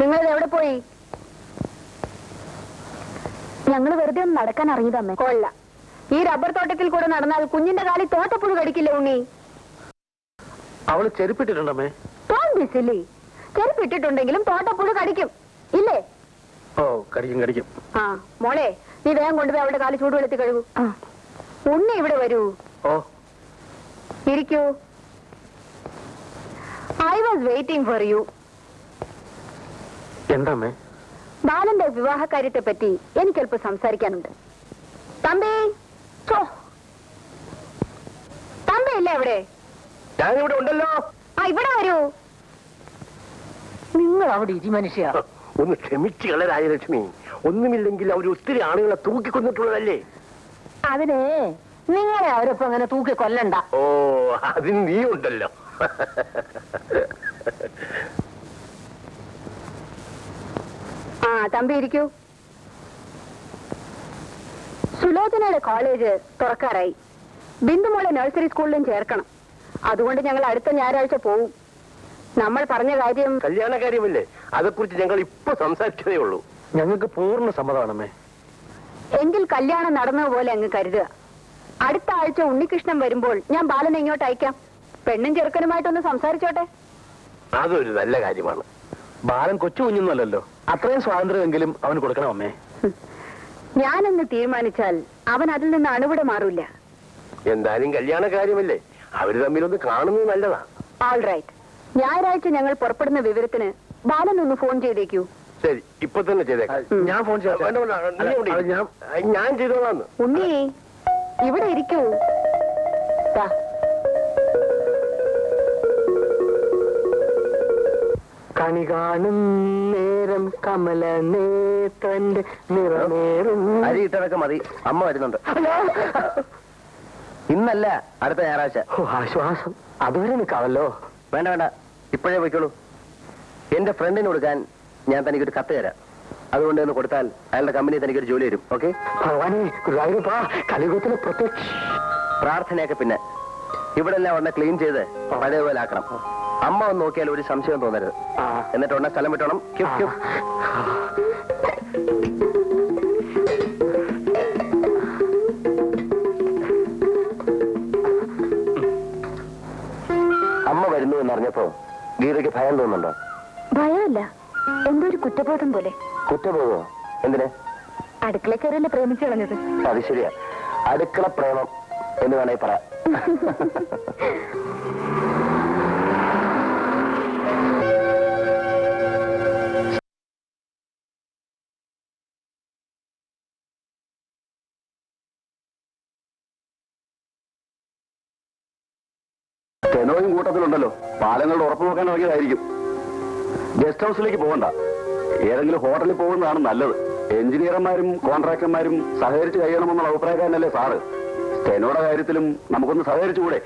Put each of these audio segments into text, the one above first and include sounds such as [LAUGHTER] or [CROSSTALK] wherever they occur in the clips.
നിങ്ങൾ എവിടെ പോയി? ഞങ്ങൾ വെറുതെ ഒന്ന് നടക്കാൻ അറിഞ്ഞതമ്മേ കൊള്ള. ഈ റബ്ബർ തോട്ടത്തിൽ കൂടെ നടന്നാൽ കുഞ്ഞിന്റെ കാലിൽ തോട്ടപ്പുഴ കടിക്കില്ല ഉണ്ണി? അവൾ ചെരുപ്പിട്ടിട്ടുണ്ടമ്മേ. ചെരുപ്പിട്ടിട്ടുണ്ടെങ്കിലും തോട്ടപ്പുഴ കടിക്കും. ഇല്ലേ? ഓ കടിക്കും കടിക്കും. ആ മോളെ നീ വേഗം കൊണ്ടുപോയി അവളുടെ കാൽ ചൂടുവെള്ളത്തിൽ കഴുകൂ. ഉണ്ണി ഇവിടെ വരൂ. ഓ. ഇരിക്കൂ. I was waiting for you എന്താമ്മേ? ബാലന്റെ വിവാഹ കാര്യത്തെ പറ്റി എനിക്കല്പം സംസാരിക്കാനുണ്ട്. തമ്പി തമ്പി ഇല്ല എവിടെ ഞാൻ ഇവിടെ ഉണ്ടല്ലോ. ആ ഇവിടെ വരൂ. നിങ്ങൾ അവിടെ ഇരി മനുഷ്യ. ഒന്ന് ക്ഷമിച്ചു കള രാജലക്ഷ്മി ഒന്നുമില്ലെങ്കിൽ അവർ ഒത്തിരി ആളുകളെ തൂക്കിക്കൊന്നിട്ടുള്ളതല്ലേ? അതിനെ നിങ്ങളെ അവരൊപ്പം അങ്ങനെ തൂക്കി കൊല്ലണ്ട ഓ അതിന് നീ ഉണ്ടല്ലോ ആ തമ്പി ഇരിക്കൂ. സുലോചനയുടെ കോളേജ് തുറക്കാറായി. ബിന്ദുമോളെ നഴ്സറി സ്കൂളിലും ചേർക്കണം. അതുകൊണ്ട് ഞങ്ങൾ അടുത്ത ഞായറാഴ്ച പോവും. നമ്മൾ പറഞ്ഞ കാര്യം കല്യാണ കാര്യമല്ലേ അതേക്കുറിച്ച് ഞങ്ങൾ ഇപ്പൊ സംസാരിച്ചതേ ഉള്ളൂ. ഞങ്ങൾക്ക് പൂർണ സമ്മതമാണമ്മേ. എങ്കിൽ കല്യാണം നടന്നതുപോലെ അങ്ങ് കരുതുക. അടുത്ത ആഴ്ച ഉണ്ണികൃഷ്ണൻ വരുമ്പോൾ ഞാൻ ബാലനെ എങ്ങോട്ട് അയക്കാം. പെണ്ണും ചെറുക്കനുമായിട്ടൊന്ന് സംസാരിച്ചോട്ടെ. അതൊരു നല്ല കാര്യമാണ്. ബാലൻ കൊച്ചു കുഞ്ഞൊന്നുമല്ലല്ലോ. അത്രയും സ്വാതന്ത്ര്യമെങ്കിലും അവന് കൊടുക്കണം അമ്മേ. ഞാനെന്ന് തീരുമാനിച്ചാൽ അവൻ അതിൽ നിന്ന് അണുവിടെ മാറില്ല എന്തായാലും കല്യാണ കാര്യമല്ലേ? അവർ തമ്മിലൊന്ന് കാണുന്നത് നല്ലതാ. ഓൾ റൈറ്റ് ഞായറാഴ്ച ഞങ്ങൾ പുറപ്പെടുന്ന വിവരത്തിന് ബാലൻ ഒന്ന് ഫോൺ ചെയ്തേക്കൂ. ശരി ഇപ്പൊ തന്നെ ചെയ്തേക്കാം. ഞാൻ ഫോൺ ഞാൻ ഞാൻ ചെയ്തോളാന്ന്. ഉണ്ണി ഇവിടെ ഇരിക്കൂ. കണി കാണും നേരം കമല നേത്രന്റെ നിറമേറും. അരി ഇട്ടതൊക്കെ മതി. അമ്മ വരുന്നുണ്ട്. ഇന്നല്ല അടുത്ത ഞായറാഴ്ച. ഓ, ആശ്വാസം. അതുവരെ നിൽക്കാമല്ലോ. വേണ്ട വേണ്ട. ഇപ്പോഴേ പോയിക്കോളൂ. എന്റെ ഫ്രണ്ടിന് കൊടുക്കാൻ ഞാൻ തനിക്കൊരു കത്ത് തരാം. അതുകൊണ്ട് ഒന്ന് കൊടുത്താൽ അയാളുടെ കമ്പനി തനിക്കൊരു ജോലി വരും ഓക്കെ? ഭഗവാനെ ഗുരുവായൂരപ്പാ കലിയുഗത്തിലെ പ്രത്യക്ഷ പ്രാർത്ഥനയൊക്കെ പിന്നെ. ഇവിടെ എല്ലാം ഉടനെ ക്ലീൻ ചെയ്ത് പഴയപോലെ ആക്കണം. അമ്മ ഒന്ന് നോക്കിയാൽ ഒരു സംശയം തോന്നരുത്. ആ. എന്നിട്ട് ഉടനെ സ്ഥലം വിട്ടോണം. ക്യുപ് ക്യുപ്. അമ്മ വരുന്നു എന്നറിഞ്ഞപ്പോ ഗീതയ്ക്ക് ഭയം തോന്നുന്നുണ്ടോ? ഭയമല്ല. എന്തോ ഒരു കുറ്റബോധം പോലെ. കുറ്റബോധമോ എന്തിനെ? അടുക്കള കയറിയല്ലേ പ്രേമിച്ചു കളഞ്ഞത്. അത് ശരിയാ. അടുക്കള പ്രേമം എന്ന് വേണേ പറയാം. [LAUGHS] ടെനോയും കൂട്ടത്തിലുണ്ടല്ലോ. പാലങ്ങളുടെ ഉറപ്പ് നോക്കാൻ ഇറങ്ങിയതായിരിക്കും. ഗസ്റ്റ് ഹൗസിലേക്ക് പോകണ്ട. ഏതെങ്കിലും ഹോട്ടലിൽ പോകുന്നതാണ് നല്ലത്. എഞ്ചിനീയർമാരും കോൺട്രാക്ടർമാരും സഹകരിച്ച് കഴിയണമെന്നുള്ള അഭിപ്രായക്കാരനല്ലേ സാറ്? സ്റ്റെനോയുടെ കാര്യത്തിലും നമുക്കൊന്ന് സഹകരിച്ചുകൂടെ?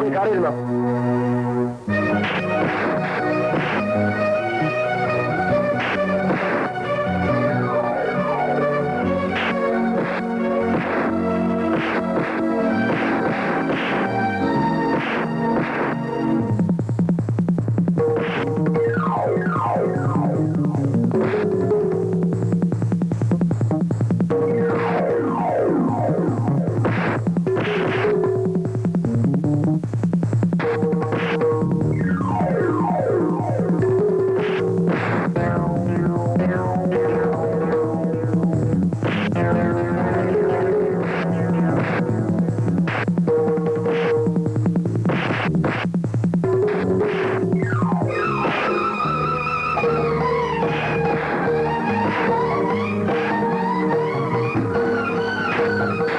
നീ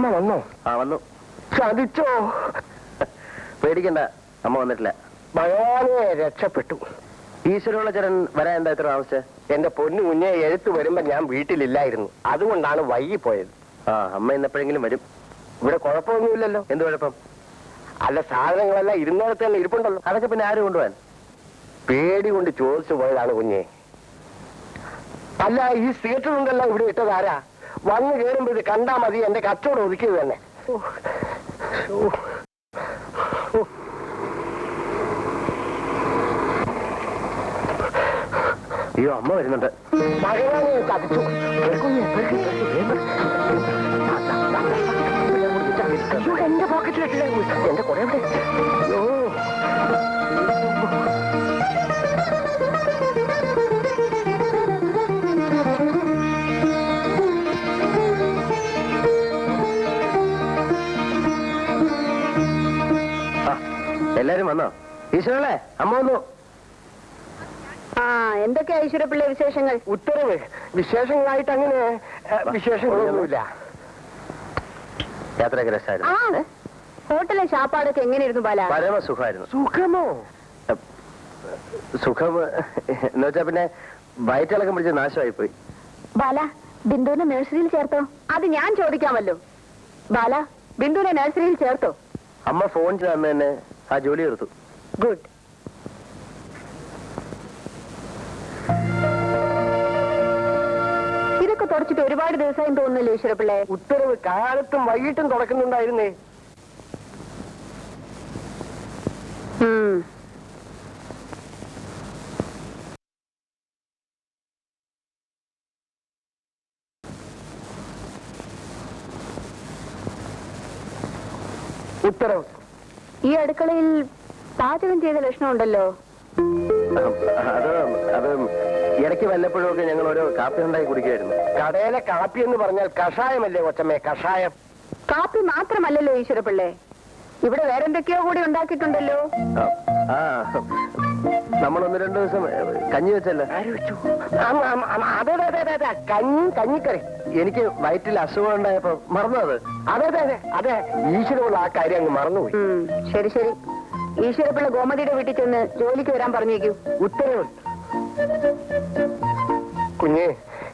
കൊച്ചമ്മ വന്നോ? ആ വന്നു. ചതിച്ചോ? പേടിക്കണ്ട അമ്മ വന്നിട്ടില്ല. ഭഗവാനെ രക്ഷപ്പെട്ടു. ഈശ്വരോളചരൻ ചേരൻ വരാൻ എന്താ ഇത്ര ആവശ്യം എന്റെ പൊന്നു കുഞ്ഞെ എഴുത്ത് വരുമ്പോ ഞാൻ വീട്ടിലില്ലായിരുന്നു. അതുകൊണ്ടാണ് വൈകി പോയത്. ആ അമ്മ ഇന്നെപ്പോഴെങ്കിലും വരും. ഇവിടെ കുഴപ്പമൊന്നുമില്ലല്ലോ. എന്ത് കുഴപ്പം? അല്ല സാധനങ്ങളെല്ലാം ഇരുന്നിടത്ത് തന്നെ ഇരിപ്പുണ്ടല്ലോ. അതൊക്കെ പിന്നെ ആരും കൊണ്ടുപോകാൻ? പേടി കൊണ്ട് ചോദിച്ചു പോയതാണ് കുഞ്ഞെ. അല്ല ഈ സീറ്റുണ്ടല്ലോ ഇവിടെ ഇട്ടത് ആരാ വന്ന് കയറുമ്പോ ഇത് കണ്ടാ മതി എന്റെ കച്ചവടം ഒതുക്കിയത് തന്നെ. അയ്യോ അമ്മ വരുന്നുണ്ട്. വേഗം. അയ്യോ, എന്റെ പോക്കറ്റിലിട്ടില്ലേ എന്റെ കുറെ എല്ലാരും വന്നോ? ഈശ്വരല്ലേ അമ്മ വന്നു. ആ എന്തൊക്കെയാ ഈശ്വരപ്പിള്ളി വിശേഷങ്ങൾ? ഉത്തരവ്. വിശേഷങ്ങളായിട്ട് അങ്ങനെ വിശേഷങ്ങളൊന്നുമില്ല. യാത്രയൊക്കെ രസമായിരുന്നു ഹോട്ടലിലെ ശാപ്പാടൊക്കെ എങ്ങനെയായിരുന്നു ബാല? പരമസുഖമായിരുന്നു സുഖമോ? സുഖം എന്ന് വെച്ചാ പിന്നെ വയറ്റിളക്കം പിടിച്ച് നാശമായി പോയി ബാല ബിന്ദുവിനെ നഴ്സറിയിൽ ചേർത്തോ? അത് ഞാൻ ചോദിക്കാമല്ലോ. ബാല ബിന്ദുവിനെ നഴ്സറിയിൽ ചേർത്തോ? അമ്മ ഫോൺ ചെയ്ത് തന്നെ ആ ജോലി തീർത്തു. ഗുഡ്. ഇതൊക്കെ തുടച്ചിട്ട് ഒരുപാട് ദിവസമായി തോന്നുന്നല്ലോ ഈശ്വരപ്പിള്ളേ? ഉത്തരവ് കാലത്തും വൈകിട്ടും തുടക്കുന്നുണ്ടായിരുന്നേ. ഉത്തരവ്. ഈ അടുക്കളയിൽ പാചകം ചെയ്ത ലക്ഷണമുണ്ടല്ലോ. അത് അത് ഇടയ്ക്ക് വല്ലപ്പോഴും ഒക്കെ ഞങ്ങൾ ഓരോ കാപ്പി ഉണ്ടായി കുടിക്കുകയായിരുന്നു കടയിലെ കാപ്പി എന്ന് പറഞ്ഞാൽ കഷായമല്ലേ കൊച്ചമ്മേ കഷായം. കാപ്പി മാത്രമല്ലല്ലോ ഈശ്വരപ്പിള്ളേ. ഇവിടെ വേറെന്തൊക്കെയോ കൂടി ഉണ്ടാക്കിയിട്ടുണ്ടല്ലോ. ആ നമ്മൾ ഒന്ന് രണ്ടു ദിവസം കഞ്ഞി വെച്ചല്ലേ? ആം, ആം, ആം, അതെ അതെ അതെ അതെ കഞ്ഞി കഞ്ഞിക്കറി. എനിക്ക് വയറ്റിൽ അസുഖം ഉണ്ടായപ്പോ മറന്നു അത്. അതെ അതെ അതെ അതെ. ഈശ്വരമുള്ള ആ കാര്യം അങ്ങ് മറന്നുപോയി. ശരി ശരി. ഈശ്വരപ്പിള്ള ഗോമതിയുടെ വീട്ടിൽ ചെന്ന് ജോലിക്ക് വരാൻ പറഞ്ഞേക്കൂ. ഉത്തരവ്. കുഞ്ഞെ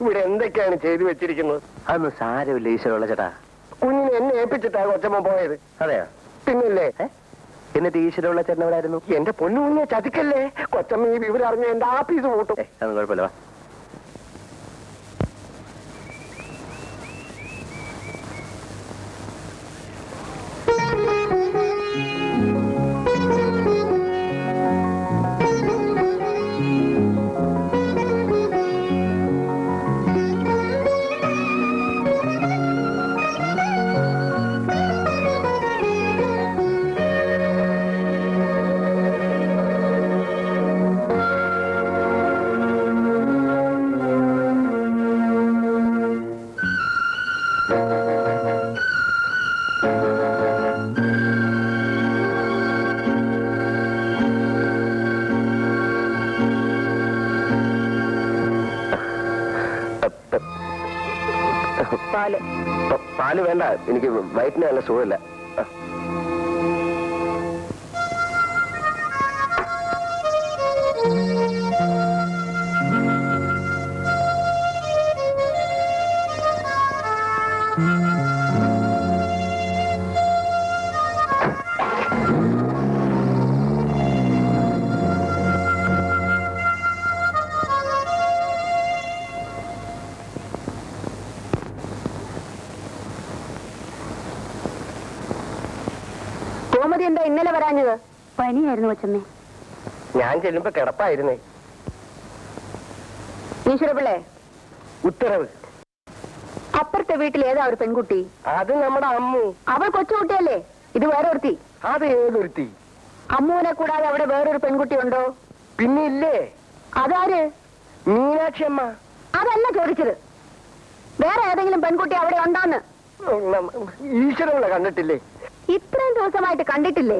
ഇവിടെ എന്തൊക്കെയാണ് ചെയ്തു വെച്ചിരിക്കുന്നത്? അതൊന്നും സാരമില്ല ഈശ്വരമുള്ള ചേട്ടാ. കുഞ്ഞിനെ എന്നെ ഏൽപ്പിച്ചിട്ടാ കൊച്ചമ്മ പോയത്. അതെയോ? പിന്നില്ലേ? എന്നിട്ട് ഈശ്വരമുള്ള ചേട്ടൻ എവിടെ ആയിരുന്നു എന്റെ പൊന്നു കുഞ്ഞെ ചതിക്കല്ലേ? കൊച്ചമ്മ ഈ വിവരം അറിഞ്ഞ എന്റെ ആഫീസ് കൂട്ടും. അതൊന്നും കുഴപ്പമില്ല പാൽ. പാൽ വേണ്ട. എനിക്ക് വയറ്റിന് നല്ല സുഖമില്ല. ആ. ഗോമതി എന്താ ഇന്നലെ വരാഞ്ഞത്? പനിയായിരുന്നു കൊച്ചമ്മേ. ഞാൻ ചെല്ലുമ്പോ കിടപ്പായിരുന്നേ. ഈശ്വരപിള്ളേ. ഉത്തരവ്. അപ്പുറത്തെ വീട്ടിൽ ഏതാ ഒരു പെൺകുട്ടി? അത് നമ്മുടെ അമ്മു. അവൾ കൊച്ചുകുട്ടിയല്ലേ ഇത് വേറൊരുത്തി അത് ഏതൊരുത്തി? അമ്മുവിനെ കൂടാതെ അവിടെ വേറൊരു പെൺകുട്ടി ഉണ്ടോ? പിന്നെ ഇല്ലേ? അതാര്? മീനാക്ഷി അമ്മ. അതല്ല ചോദിച്ചത്. വേറെ ഏതെങ്കിലും പെൺകുട്ടി അവിടെ ഉണ്ടോന്ന്? ഈശ്വരങ്ങളെ കണ്ടിട്ടില്ലേ? ഇത്രയും ദിവസമായിട്ട് കണ്ടിട്ടില്ലേ?